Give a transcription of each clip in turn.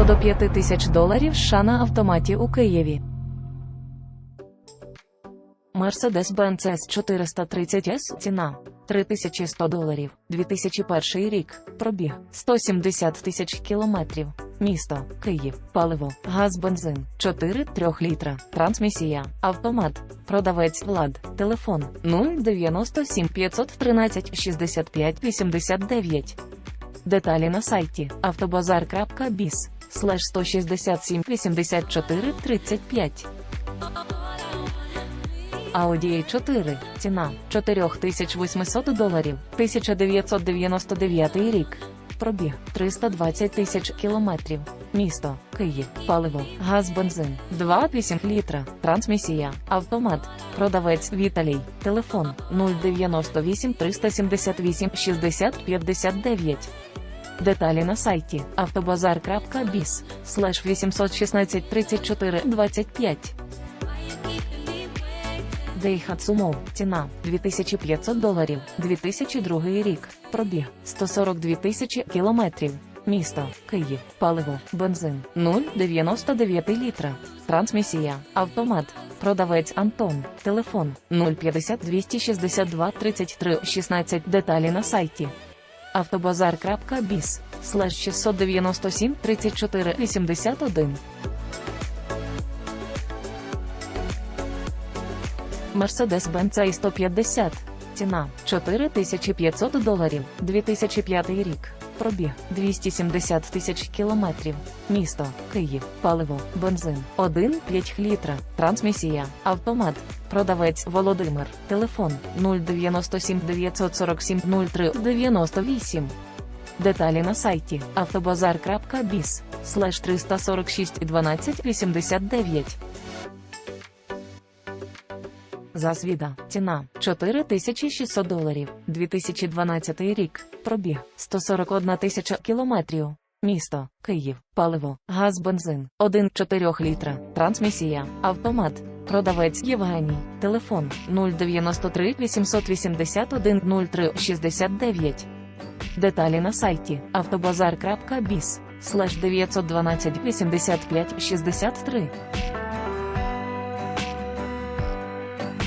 100 до 5 тисяч доларів США на автоматі у Києві. Mercedes-Benz S430S ціна 3100 доларів, 2001 рік, пробіг 170 тисяч кілометрів. Місто, Київ, паливо, газ, бензин, 4 3 літра, трансмісія, автомат, продавець, влад, телефон 097 513 65 89. Деталі на сайті автобазар.біз слеш 167 84 35. Audi A4. Ціна 4800 доларів. 1999 рік. Пробіг 320 тисяч кілометрів. Місто Київ. Паливо. Газ, бензин. 2,8 літра. Трансмісія. Автомат. Продавець Віталій. Телефон 098 378 60 59. Деталі на сайті автобазар.біз слеш 816 34 25. Daihatsu. Ціна 2500 доларів. 2002 рік. Пробіг 142 тисячі кілометрів. Місто Київ. Паливо. Бензин 0,99 літра. Трансмісія. Автомат. Продавець Антон. Телефон 050 262 33 16. Деталі на сайті автобазар.біз слеш 697 34 81. Mercedes-Benz A150. Ціна 4500 доларів. 2005 рік. Пробіг 270 тисяч кілометрів. Місто Київ. Паливо. Бензин 1,5 літра. Трансмісія. Автомат. Продавець Володимир. Телефон 097 947 03 98. Деталі на сайті автобазар.біз слеш 346 12 89. Засвіда. Ціна 4600 доларів. 2012 рік. Пробіг 141 тисяча кілометрів. Місто Київ. Паливо. Газ, бензин 1,4 літра. Трансмісія. Автомат. Продавець Євгеній. Телефон 093 881 03 69. Деталі на сайті автобазар.біз слеш 912 85 63.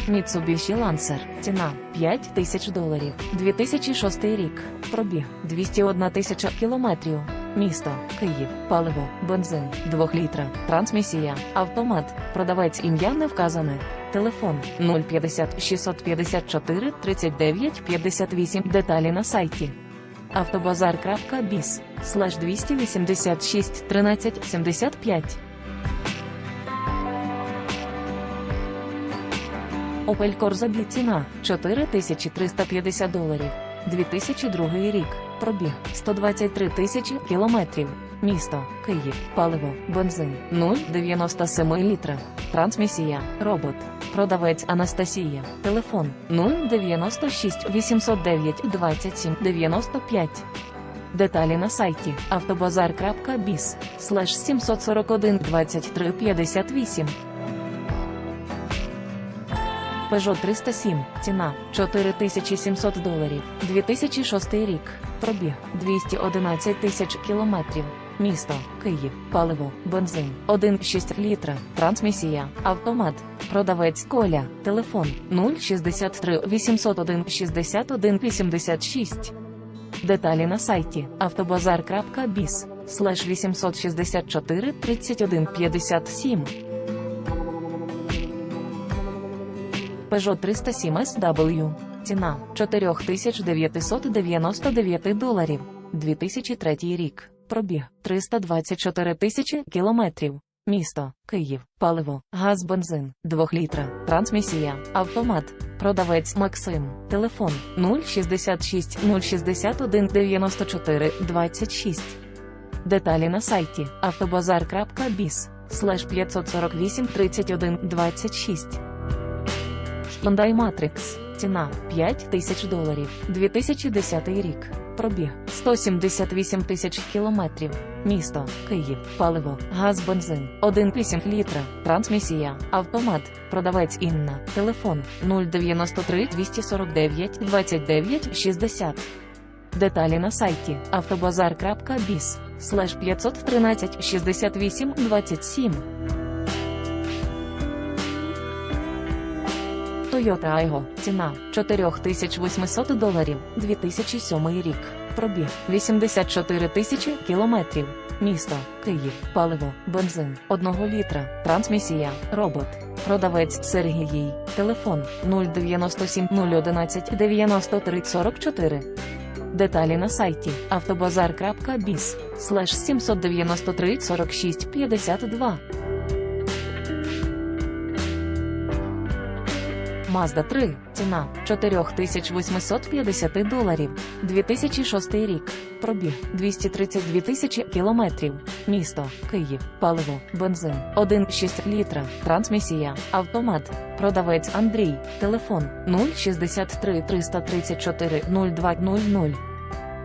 Mitsubishi Lancer. Ціна 5 тисяч доларів. 2006 рік. Пробіг 201 тисяча кілометрів. Місто Київ. Паливо. Бензин 2 літра. Трансмісія. Автомат. Продавець ім'я не вказане. Телефон 050 654 39 58. Деталі на сайті автобазар.біз слеш 286 13 75. Opel Corsa ціна 4350 доларів. 2002 рік. Пробіг 123 тисячі кілометрів. Місто Київ. Паливо. Бензин 0,97 літра. Трансмісія. Робот. Продавець Анастасія. Телефон 096 809 27 95. Деталі на сайті автобазар.біз слеш 741 23 58. Peugeot 307. Ціна 4700 доларів. 2006 рік. Пробіг 211 тисяч кілометрів. Місто Київ. Паливо. Бензин 1,6 літра. Трансмісія. Автомат. Продавець Коля. Телефон 063 801 61 86. Деталі на сайті автобазар.біз слеш 864 31 57. Peugeot 307 SW. Ціна 4999 доларів. 2003 рік. Пробіг 324 тисячі кілометрів. Місто Київ. Паливо. Газ, бензин 2 літра. Трансмісія. Автомат. Продавець Максим. Телефон 066 061 94 26. Деталі на сайті автобазар.біз слеш 548 31 26. Hyundai Matrix. Ціна 5 тисяч доларів. 2010 рік. Пробіг 178 тисяч кілометрів. Місто Київ. Паливо. Газ, бензин 1,8 літра. Трансмісія. Автомат. Продавець Інна. Телефон 093 249 29 60. Деталі на сайті автобазар.біз слеш 513 68 27. Toyota Aygo. Ціна 4800 доларів. 2007 рік. Пробіг 84 тисячі кілометрів. Місто Київ. Паливо, бензин 1 літра. Трансмісія. Робот. Продавець Сергій. Телефон 097 011 93 44. Деталі на сайті автобазар.біз слеш 793 46 52. Mazda 3. Ціна 4850 доларів. 2006 рік. Пробіг 232 тисячі кілометрів. Місто Київ. Паливо, бензин 1,6 літра. Трансмісія. Автомат. Продавець Андрій. Телефон 063 334 0200.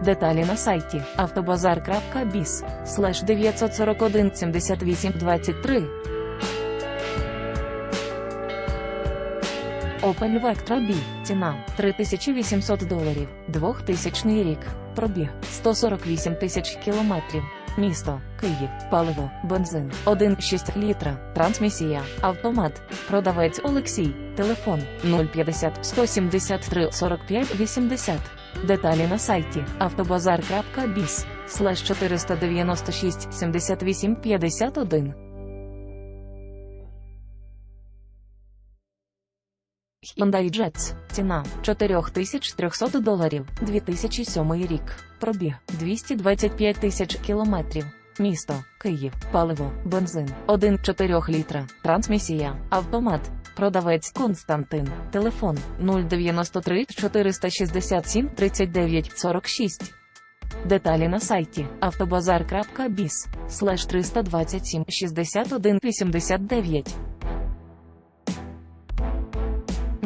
Деталі на сайті автобазар.біз слеш 941 78 23. Opel Vectra B. Ціна 3800 доларів. 2000 рік. Пробіг 148 тисяч кілометрів. Місто Київ. Паливо, бензин 1,6 літра. Трансмісія. Автомат. Продавець Олексій. Телефон 050 173 45 80. Деталі на сайті автобазар.біз слеш 496 78 51. Hyundai Jets. Ціна 4300 доларів. 2007 рік. Пробіг 225 тисяч кілометрів. Місто Київ. Паливо, бензин 1,4 літра. Трансмісія. Автомат. Продавець Константин. Телефон 093 467 39 46. Деталі на сайті автобазар.біз слеш 327 61 89.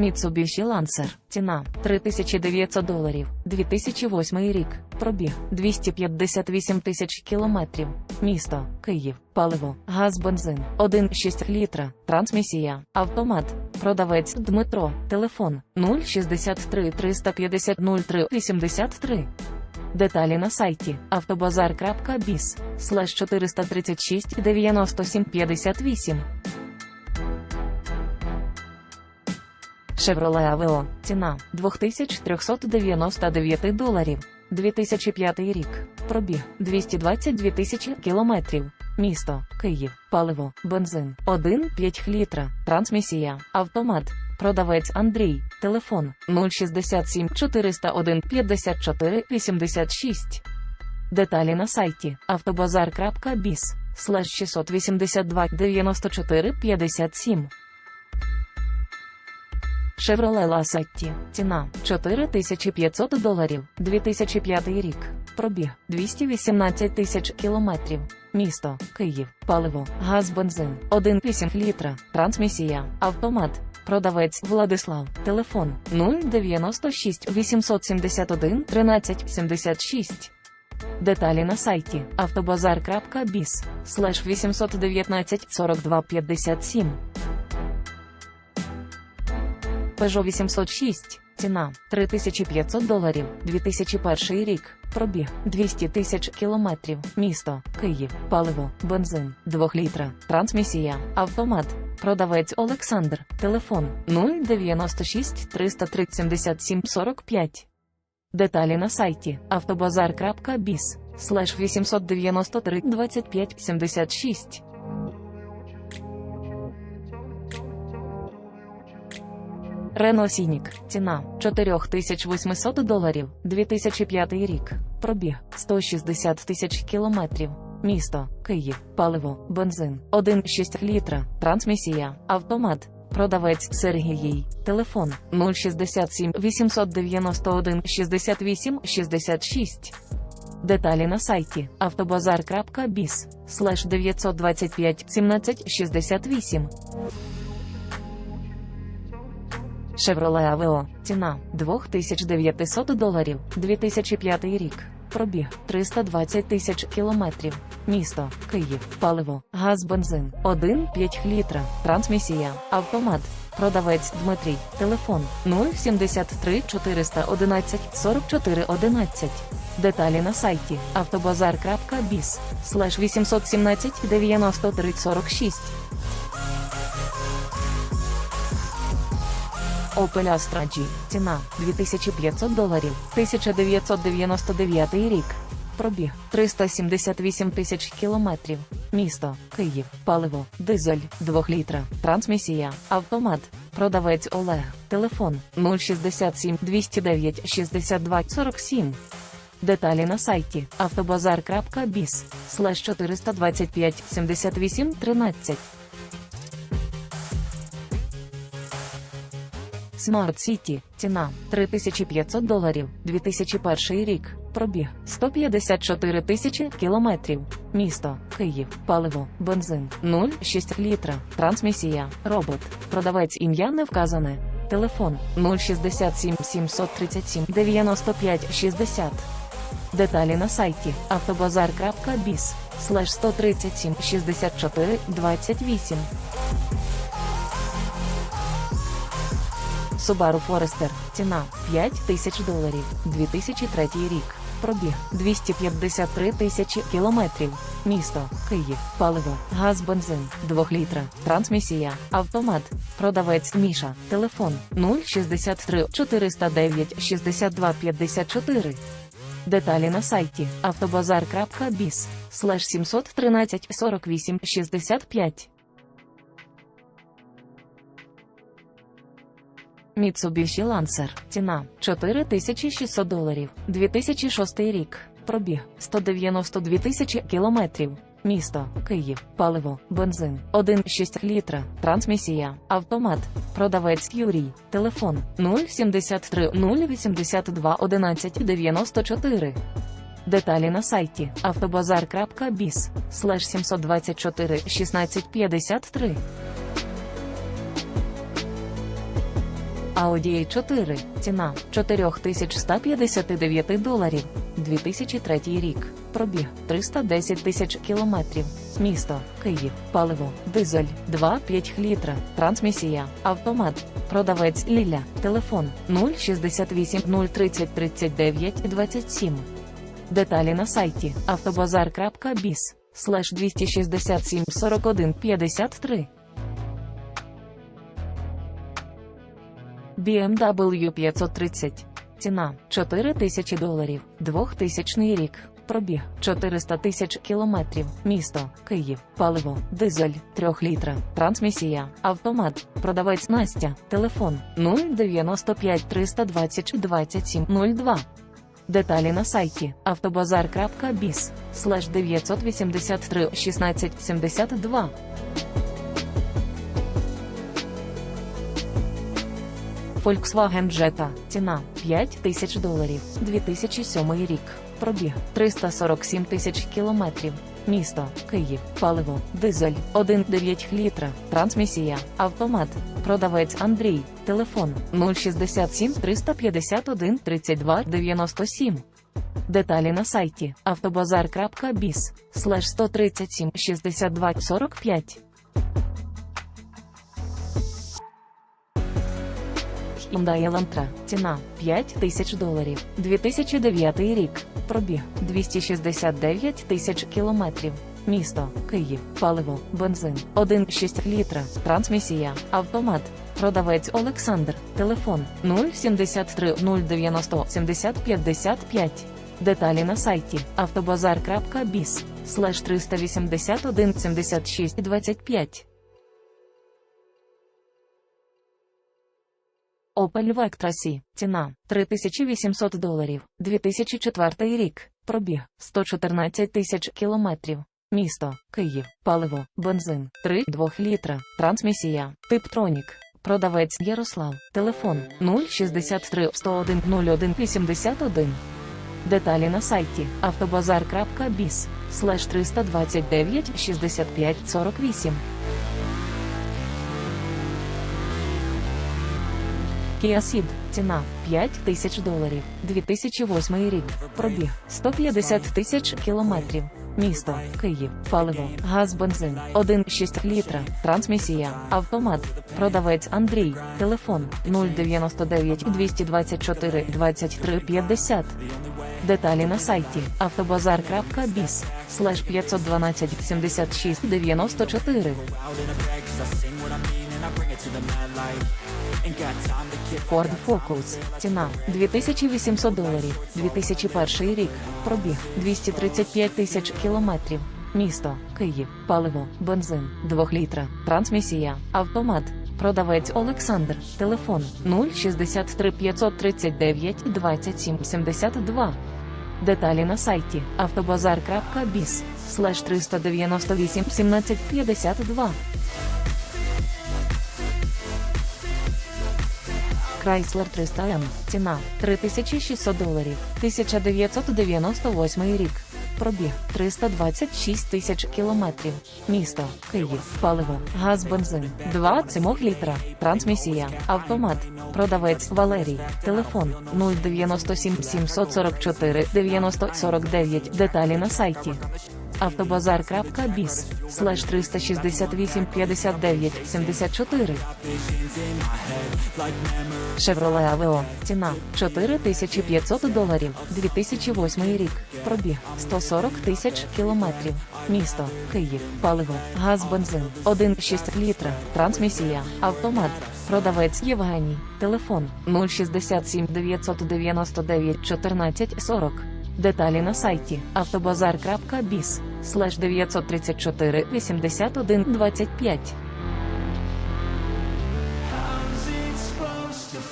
Mitsubishi Lancer. Ціна 3900 доларів. 2008 рік. Пробіг 258 тисяч кілометрів. Місто Київ. Паливо, газ, бензин 1,6 літра. Трансмісія. Автомат. Продавець Дмитро. Телефон 063 350 03 83. Деталі на сайті автобазар.біз слеш 436 97 58. Chevrolet Aveo. Ціна 2399 доларів. 2005 рік. Пробіг 222 тисячі кілометрів. Місто Київ. Паливо, бензин 1,5 літра. Трансмісія. Автомат. Продавець Андрій. Телефон 067 401 54 86. Деталі на сайті автобазар.біз слеш 682 94 57. Chevrolet Lacetti. Ціна 4500 доларів. 2005 рік. Пробіг 218 тисяч кілометрів. Місто Київ. Паливо, газ, бензин 1,8 літра. Трансмісія. Автомат. Продавець Владислав. Телефон 096 871 13 76. Деталі на сайті автобазар.біз слеш 819 42 57. Peugeot 806. Ціна 3500 доларів. 2001 рік. Пробіг 200 тисяч кілометрів. Місто Київ. Паливо, бензин 2 літра. Трансмісія. Автомат. Продавець Олександр. Телефон 096 303 77 45. Деталі на сайті автобазар.біз слеш 893 25 76. Рено Сінік. Ціна 4800 доларів. 2005 рік. Пробіг 160 тисяч кілометрів. Місто Київ. Паливо, бензин 1,6 літра. Трансмісія. Автомат. Продавець Сергій. Телефон 067 891 68 66. Деталі на сайті автобазар.біз слеш 925 17 68. Chevrolet Aveo. Ціна 2900 доларів. 2005 рік. Пробіг 320 тисяч кілометрів. Місто Київ. Паливо, газ, бензин 1,5 літра. Трансмісія. Автомат. Продавець Дмитрій. Телефон 073 411 44 11. Деталі на сайті автобазар.біз слеш 817 93 46. Opel Astra G. Ціна 2500 доларів. 1999 рік. Пробіг 378 тисяч кілометрів. Місто Київ. Паливо. Дизель 2 літра. Трансмісія. Автомат. Продавець Олег. Телефон 067 209 62 47. Деталі на сайті автобазар.біз слеш 425 78 13. Smart City. Ціна 3500 доларів. 2001 рік. Пробіг 154 тисячі кілометрів. Місто Київ. Паливо. Бензин 0,6 літра. Трансмісія. Робот. Продавець ім'я не вказане. Телефон 067 737 95 60. Деталі на сайті автобазар.біз слеш 137 64 28. Subaru Forester. Ціна 5 тисяч доларів. 2003 рік. Пробіг 253 тисячі кілометрів. Місто Київ. Паливо. Газ бензин 2 літра. Трансмісія. Автомат. Продавець Міша. Телефон 063 409 62 54. Деталі на сайті автобазар.біз слеш 713 48 65. Mitsubishi Lancer. Ціна 4600 доларів. 2006 рік. Пробіг 192 тисячі кілометрів. Місто Київ. Паливо. Бензин 1,6 літра. Трансмісія. Автомат. Продавець Юрій. Телефон 073 082 11 94. Деталі на сайті автобазар.біз слеш 724 16 53. Audi A4. Ціна 4159 доларів. 2003 рік. Пробіг 310 тисяч кілометрів. Місто Київ. Паливо. Дизель 2,5 літра. Трансмісія. Автомат. Продавець Ліля. Телефон 068 030 39 27. Деталі на сайті автобазар.біз слеш 267 41 53. BMW 530. Ціна 4 тисячі доларів. 2000 рік. Пробіг 400 тисяч кілометрів. Місто Київ. Паливо. Дизель 3 літра. Трансмісія. Автомат. Продавець Настя. Телефон 095 320 27 02. Деталі на сайті автобазар.біз слеш 983 16 72. Volkswagen Jetta. Ціна 5 тисяч доларів. 2007 рік. Пробіг 347 тисяч кілометрів. Місто Київ. Паливо. Дизель 1,9 літра. Трансмісія. Автомат. Продавець Андрій. Телефон 067 351 32 97. Деталі на сайті автобазар.біз слеш 137 62 45. Hyundai Elantra. Ціна 5 тисяч доларів. 2009 рік. Пробіг 269 тисяч кілометрів. Місто Київ. Паливо. Бензин 1,6 літра. Трансмісія. Автомат. Продавець Олександр. Телефон 073 090 70 55. Деталі на сайті автобазар.біз слеш 381 76 25. Opel Vectra C. Ціна 3800 доларів. 2004 рік. Пробіг 114 тисяч кілометрів. Місто Київ. Паливо. Бензин 3 2 літра. Трансмісія. Тип Тронік. Продавець Ярослав. Телефон 063 101 01 81. Деталі на сайті автобазар.біз слеш 329 65 48. Kia Ceed. Ціна 5 тисяч доларів. 2008 рік. Пробіг 150 тисяч кілометрів. Місто Київ. Паливо. Газ бензин 1,6 літра. Трансмісія. Автомат. Продавець Андрій. Телефон 099 224 23 50. Деталі на сайті автобазар.біз слеш 512 76 94. Ford Focus. Ціна 2800 доларів. 2001 рік. Пробіг 235 тисяч кілометрів. Місто Київ. Паливо, бензин, 2 літра. Трансмісія, автомат. Продавець Олександр. Телефон 063 539 27 72. Деталі на сайті автобазар.біз слеш 398 17 52. Chrysler 300M. Ціна 3600 доларів. 1998 рік. Пробіг 326 тисяч кілометрів. Місто Київ. Паливо. Газ, бензин. 2,7 літра. Трансмісія. Автомат. Продавець Валерій. Телефон 097 744 90 49. Деталі на сайті автобазар.біз слеш 368 59 74 Chevrolet Aveo. Ціна 4500 доларів. 2008 рік. Пробіг 140 тисяч кілометрів. Місто Київ. Паливо. Газ, бензин. 1,6 літра. Трансмісія. Автомат. Продавець Євгеній. Телефон 067 999 14 40. Деталі на сайті автобазар.біз слеш 934 81 25.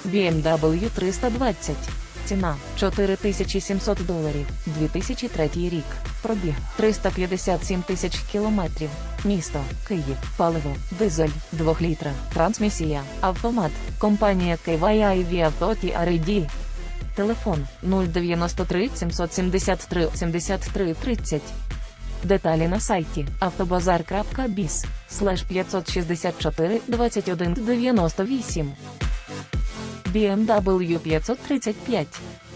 BMW 320. Ціна 4700 доларів. 2003 рік. Пробіг 357 тисяч кілометрів. Місто Київ. Паливо. Дизель 2 літра. Трансмісія. Автомат. Компанія KYIV Auto R&D. Телефон 093 773 73 30. Деталі на сайті автобазар.біз слеш 564 21 98. BMW 535.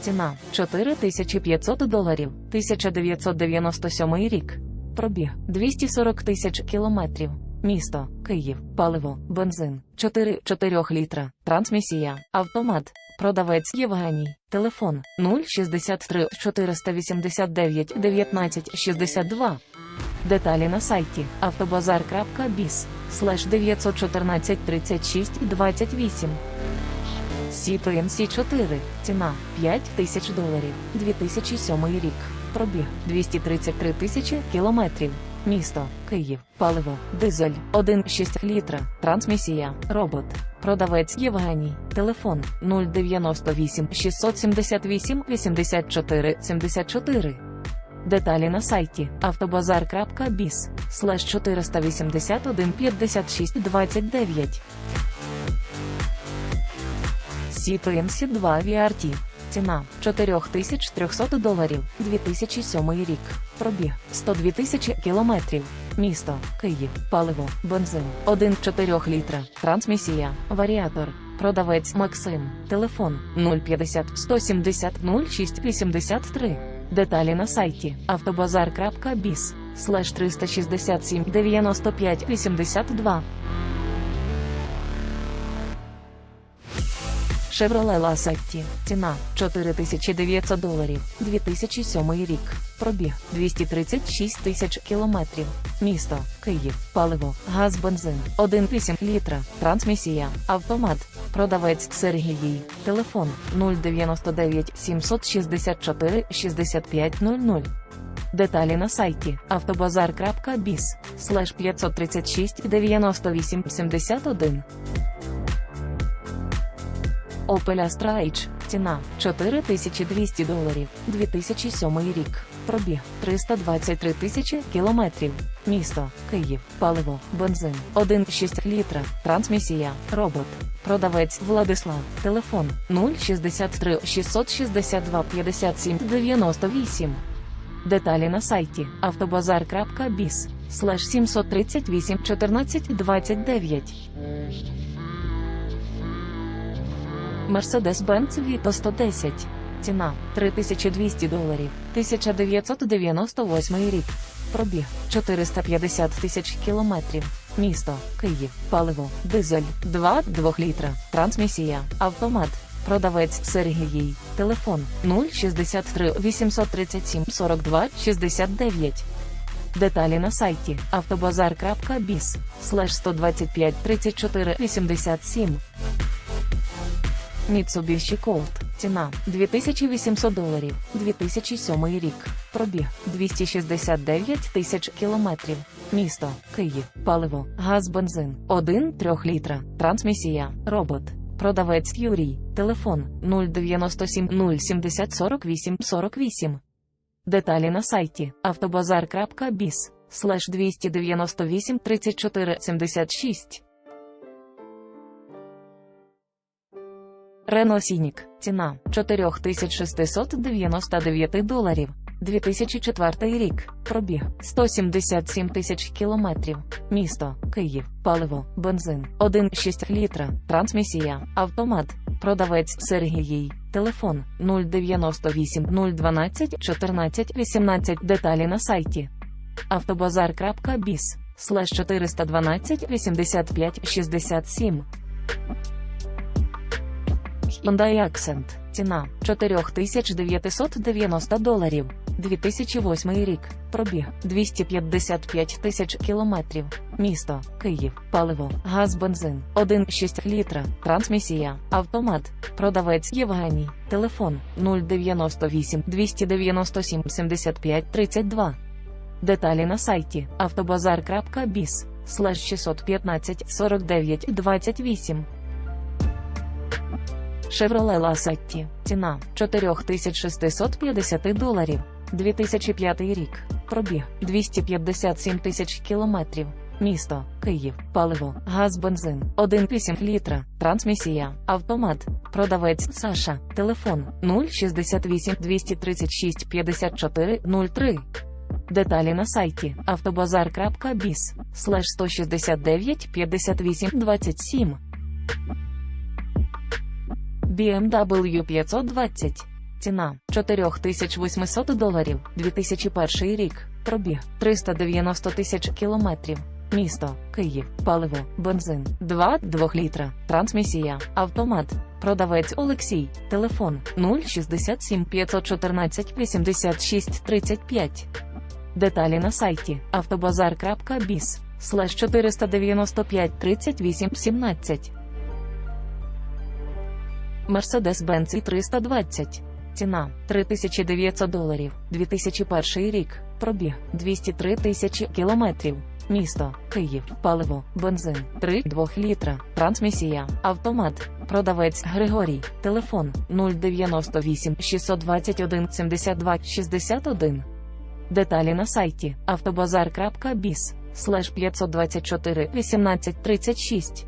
Ціна 4500 доларів. 1997 рік. Пробіг 240 тисяч кілометрів. Місто Київ. Паливо, бензин 4 4 літра. Трансмісія. Автомат. Продавець Євгеній. Телефон 063 489 19 62. Деталі на сайті автобазар.біз слеш 914 36 28. Citroen C4. Ціна 5 тисяч доларів. 2007 рік. Пробіг 233 тисячі кілометрів. Місто Київ. Паливо. Дизель 1,6 літра. Трансмісія. Робот. Продавець Євгеній. Телефон 098 678 84 74. Деталі на сайті автобазар.біз слеш 481 56 29. Citroen C2 VRT. Ціна 4300 доларів. 2007 рік. Пробіг 102 тисячі кілометрів. Місто Київ. Паливо. Бензин 1,4 літра. Трансмісія. Варіатор. Продавець Максим. Телефон 050 170 06 83. Деталі на сайті автобазар.біз слеш 367 95 82. Chevrolet Lacetti. Ціна 4900 доларів. 2007 рік. Пробіг 236 тисяч кілометрів. Місто Київ. Паливо. Газ, бензин. 1,8 літра. Трансмісія. Автомат. Продавець Сергій. Телефон 099 764 65 00. Деталі на сайті автобазар.біз слеш 536 98 71. Opel Astra H. Ціна 4200 доларів. 2007 рік. Пробіг 323 тисячі кілометрів. Місто Київ. Паливо. Бензин 1,6 літра. Трансмісія. Робот. Продавець Владислав. Телефон 063 662 57 98. Деталі на сайті автобазар.біз слеш 738 14 29. Mercedes-Benz Vito 110. Ціна 3200 доларів. 1998 рік. Пробіг 450 тисяч кілометрів. Місто Київ. Паливо. Дизель 2 2 літра. Трансмісія. Автомат. Продавець Сергій. Телефон 063 837 42 69. Деталі на сайті автобазар.біз слеш 125 34 87. Mitsubishi Colt. Ціна 2800 доларів. 2007 рік. Пробіг 269 тисяч кілометрів. Місто Київ. Паливо. Газ бензин. 1 3 літра. Трансмісія. Робот. Продавець Юрій. Телефон 097 070 48 48. Деталі на сайті автобазар.біз слеш 298 34 76. Рено Сінік. Ціна 4699 доларів. 2004 рік. Пробіг 177 тисяч кілометрів. Місто Київ. Паливо. Бензин 1,6 літра. Трансмісія. Автомат. Продавець Сергій. Телефон 098 012 14 18. Деталі на сайті автобазар.біз слеш 412 85 67. Hyundai Accent. Ціна 4990 доларів. 2008 рік. Пробіг 255 тисяч кілометрів. Місто Київ. Паливо. Газ бензин 1,6 літра. Трансмісія. Автомат. Продавець Євгеній. Телефон 098 297 75 32. Деталі на сайті автобазар.біз слеш 615 49 28. Chevrolet Lacetti. Ціна 4650 доларів. 2005 рік. Пробіг 257 тисяч кілометрів. Місто Київ. Паливо. Газ бензин 1,8 літра. Трансмісія. Автомат. Продавець Саша. Телефон 068 236 54 03. Деталі на сайті автобазар.біз слеш 169 58 27. BMW 520. Ціна 4800 доларів. 2001 рік. Пробіг 390 тисяч кілометрів. Місто Київ. Паливо. Бензин 2 2 літра. Трансмісія. Автомат. Продавець Олексій. Телефон 067 514 86 35. Деталі на сайті автобазар.біз слеш 495 38 17. Mercedes-Benz i320. Ціна 3900 доларів. 2001 рік. Пробіг 203 тисячі кілометрів. Місто Київ. Паливо. Бензин 3 2 літра. Трансмісія. Автомат. Продавець Григорій. Телефон 098 621 72 61. Деталі на сайті автобазар.біз слеш 524 18 36.